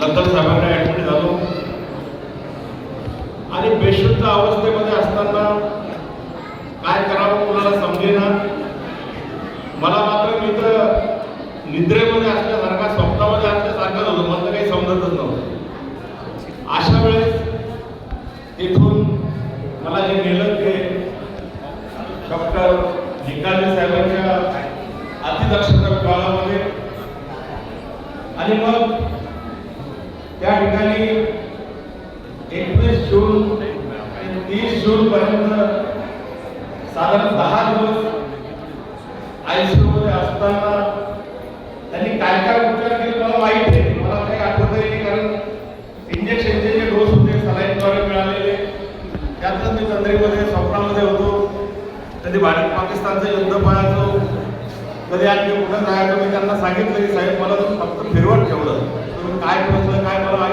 लंगर साहेबांना ऍडमिट झालो. आणि बेशुद्ध अवस्थेमध्ये असताना काय करावं कोणाला समजेना? मला मात्र मित्र निद्रेमध्ये असल्यासारखा स्वप्नामध्ये असल्यासारखं होतो मला तर काही समजतच नव्हतं. अशा वेळेस इथून मला जे नेलं ते डॉक्टर निकाले साहेबांच्या अतिदक्षता विभागामध्ये आणि मग त्या ठिकाणी एकवीस जून ते तीस जून पर्यंत साधारण दहा दिवस आयसीयू मध्ये असताना त्यांनी काय काय उपचार केले मला माहीत आहे मला काही आठवतही नाही कारण इंजेक्शनचे जे डोस होते सलाईनद्वारे मिळालेले त्यातच मी चंद्रीमध्ये स्वप्नामध्ये होतो. कधी भारत पाकिस्तानचं युद्ध पाहायचो कधी आणखी कुठं जायचो मी त्यांना सांगितलं की साहेब मला फक्त फिरू ठेवलं. काय बसलं काय मला